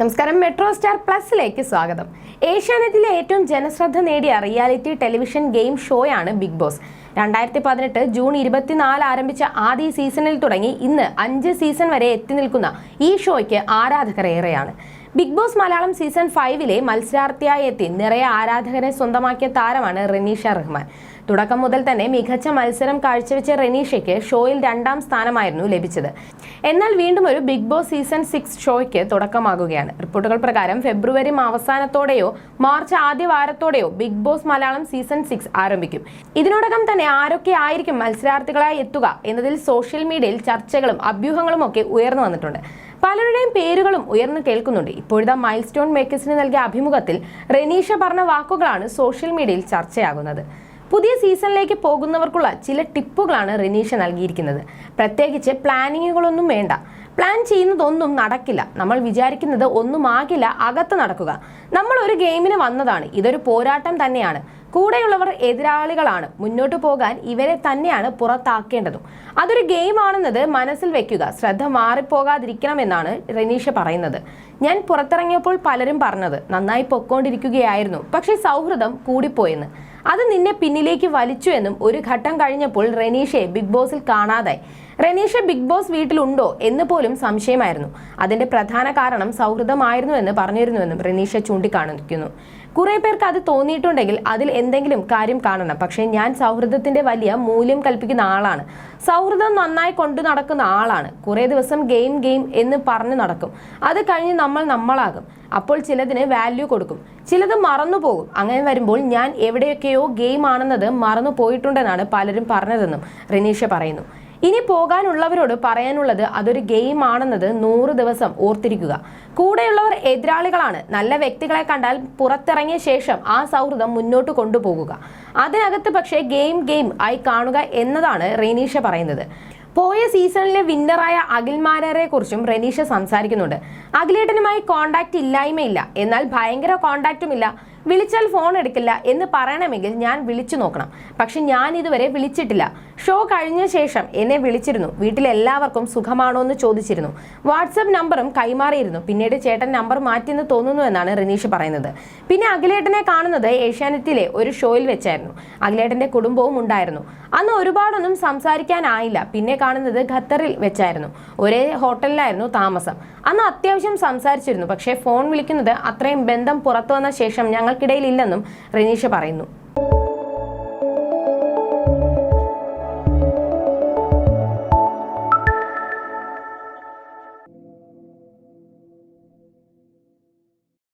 നമസ്കാരം metro star പ്ലസിലേക്ക് സ്വാഗതം. ഏഷ്യാനെറ്റിലെ ഏറ്റവും ജനശ്രദ്ധ നേടിയ റിയാലിറ്റി ടെലിവിഷൻ ഗെയിം ഷോയാണ് ബിഗ് ബോസ്. രണ്ടായിരത്തി പതിനെട്ട് ജൂൺ ഇരുപത്തിനാല് ആരംഭിച്ച ആദ്യ സീസണിൽ തുടങ്ങി ഇന്ന് അഞ്ച് സീസൺ വരെ എത്തി നിൽക്കുന്ന ഈ ഷോയ്ക്ക് ആരാധകർ ഏറെയാണ് ബിഗ് ബോസ് മലയാളം സീസൺ ഫൈവിലെ മത്സരാർത്ഥിയായി എത്തി നിറയെ ആരാധകരെ സ്വന്തമാക്കിയ താരമാണ് റെനീഷ റഹ്മാൻ. തുടക്കം മുതൽ തന്നെ മികച്ച മത്സരം കാഴ്ചവെച്ച റെനീഷയ്ക്ക് ഷോയിൽ രണ്ടാം സ്ഥാനമായിരുന്നു ലഭിച്ചത്. എന്നാൽ വീണ്ടും ഒരു ബിഗ് ബോസ് സീസൺ സിക്സ് ഷോയ്ക്ക് തുടക്കമാകുകയാണ്. റിപ്പോർട്ടുകൾ പ്രകാരം ഫെബ്രുവരി അവസാനത്തോടെയോ മാർച്ച് ആദ്യ വാരത്തോടെയോ big boss Malayalam season six ആരംഭിക്കും. ഇതിനോടകം തന്നെ ആരൊക്കെ ആയിരിക്കും മത്സരാർത്ഥികളായി എത്തുക എന്നതിൽ സോഷ്യൽ മീഡിയയിൽ ചർച്ചകളും അഭ്യൂഹങ്ങളും ഒക്കെ ഉയർന്നു വന്നിട്ടുണ്ട്. പലരുടെയും പേരുകളും ഉയർന്നു കേൾക്കുന്നുണ്ട്. ഇപ്പോഴത്തെ മൈൽ സ്റ്റോൺ മേക്കേഴ്സിന് നൽകിയ അഭിമുഖത്തിൽ റെനീഷ പറഞ്ഞ വാക്കുകളാണ് സോഷ്യൽ മീഡിയയിൽ ചർച്ചയാകുന്നത്. പുതിയ സീസണിലേക്ക് പോകുന്നവർക്കുള്ള ചില ടിപ്പുകളാണ് റിനീഷ നൽകിയിരിക്കുന്നത്. പ്രത്യേകിച്ച് പ്ലാനിങ്ങുകളൊന്നും വേണ്ട. പ്ലാൻ ചെയ്യുന്നതൊന്നും നടക്കില്ല. നമ്മൾ വിചാരിക്കുന്നത് ഒന്നും ആകില്ല അകത്ത് നടക്കുക. നമ്മൾ ഒരു ഗെയിമിന് വന്നതാണ്. ഇതൊരു പോരാട്ടം തന്നെയാണ്. കൂടെയുള്ളവർ എതിരാളികളാണ്. മുന്നോട്ട് പോകാൻ ഇവരെ തന്നെയാണ് പുറത്താക്കേണ്ടതും. അതൊരു ഗെയിം ആണെന്നത് മനസ്സിൽ വെക്കുക. ശ്രദ്ധ മാറിപ്പോകാതിരിക്കണമെന്നാണ് റനീഷ പറയുന്നത്. ഞാൻ പുറത്തിറങ്ങിയപ്പോൾ പലരും പറഞ്ഞത് നന്നായി പൊക്കോണ്ടിരിക്കുകയായിരുന്നു. പക്ഷേ സൗഹൃദം കൂടിപ്പോയെന്ന്. അത് നിന്നെ പിന്നിലേക്ക് വലിച്ചു എന്നും ഒരു ഘട്ടം കഴിഞ്ഞപ്പോൾ റെനീഷെ ബിഗ് ബോസിൽ കാണാതായി. റെനീഷ ബിഗ് ബോസ് വീട്ടിലുണ്ടോ എന്ന് പോലും സംശയമായിരുന്നു. അതിന്റെ പ്രധാന കാരണം സൗഹൃദമായിരുന്നു എന്ന് പറഞ്ഞിരുന്നുവെന്നും റെനീഷ ചൂണ്ടിക്കാണിക്കുന്നു. കുറെ പേർക്ക് അത് തോന്നിയിട്ടുണ്ടെങ്കിൽ അതിൽ എന്തെങ്കിലും കാര്യം കാണണം. പക്ഷേ ഞാൻ സൗഹൃദത്തിന്റെ വലിയ മൂല്യം കൽപ്പിക്കുന്ന ആളാണ്. സൗഹൃദം നന്നായി കൊണ്ടു നടക്കുന്ന ആളാണ്. കുറെ ദിവസം ഗെയിം ഗെയിം എന്ന് പറഞ്ഞു നടക്കും. അത് കഴിഞ്ഞ് നമ്മൾ നമ്മളാകും. അപ്പോൾ ചിലതിന് വാല്യൂ കൊടുക്കും. ചിലത് മറന്നു പോകും. അങ്ങനെ വരുമ്പോൾ ഞാൻ എവിടെയൊക്കെയോ ഗെയിം ആണെന്നത് മറന്നു പോയിട്ടുണ്ടെന്നാണ് പലരും പറഞ്ഞതെന്നും റിനീഷ പറയുന്നു. ഇനി പോകാനുള്ളവരോട് പറയാനുള്ളത് അതൊരു ഗെയിം ആണെന്നത് നൂറ് ദിവസം ഓർത്തിരിക്കുക. കൂടെയുള്ളവർ എതിരാളികളാണ്. നല്ല വ്യക്തികളെ കണ്ടാൽ പുറത്തിറങ്ങിയ ശേഷം ആ സൗഹൃദം മുന്നോട്ട് കൊണ്ടുപോകുക. അതിനകത്ത് പക്ഷേ ഗെയിം ഗെയിം ആയി കാണുക എന്നതാണ് റെനീഷ പറയുന്നത്. പോയ സീസണിലെ വിന്നറായ അഖിൽമാരെ കുറിച്ചും റെനീഷ സംസാരിക്കുന്നുണ്ട്. അഖിലേട്ടനുമായി കോണ്ടാക്ട് ഇല്ലായ്മയില്ല. എന്നാൽ ഭയങ്കര കോണ്ടാക്റ്റും ഇല്ല. വിളിച്ചാൽ ഫോൺ എടുക്കില്ല എന്ന് പറയണമെങ്കിൽ ഞാൻ വിളിച്ചു നോക്കണം. പക്ഷെ ഞാൻ ഇതുവരെ വിളിച്ചിട്ടില്ല. ഷോ കഴിഞ്ഞ ശേഷം എന്നെ വിളിച്ചിരുന്നു. വീട്ടിലെല്ലാവർക്കും സുഖമാണോ എന്ന് ചോദിച്ചിരുന്നു. വാട്സപ്പ് നമ്പറും കൈമാറിയിരുന്നു. പിന്നീട് ചേട്ടൻ നമ്പർ മാറ്റിയെന്ന് തോന്നുന്നു എന്നാണ് റിനീഷ് പറയുന്നത്. പിന്നെ അഖിലേട്ടനെ കാണുന്നത് ഏഷ്യാനെറ്റിലെ ഒരു ഷോയിൽ വെച്ചായിരുന്നു. അഖിലേട്ടന്റെ കുടുംബവും ഉണ്ടായിരുന്നു. അന്ന് ഒരുപാടൊന്നും സംസാരിക്കാനായില്ല. പിന്നെ കാണുന്നത് ഖത്തറിൽ വെച്ചായിരുന്നു. ഒരേ ഹോട്ടലിലായിരുന്നു താമസം. അന്ന് അത്യാവശ്യം സംസാരിച്ചിരുന്നു. പക്ഷേ ഫോൺ വിളിക്കുന്നത് അത്രയും ബന്ധം പുറത്തു വന്ന ശേഷം ഞങ്ങൾക്കിടയിൽ ഇല്ലെന്നും റിനീഷ പറയുന്നു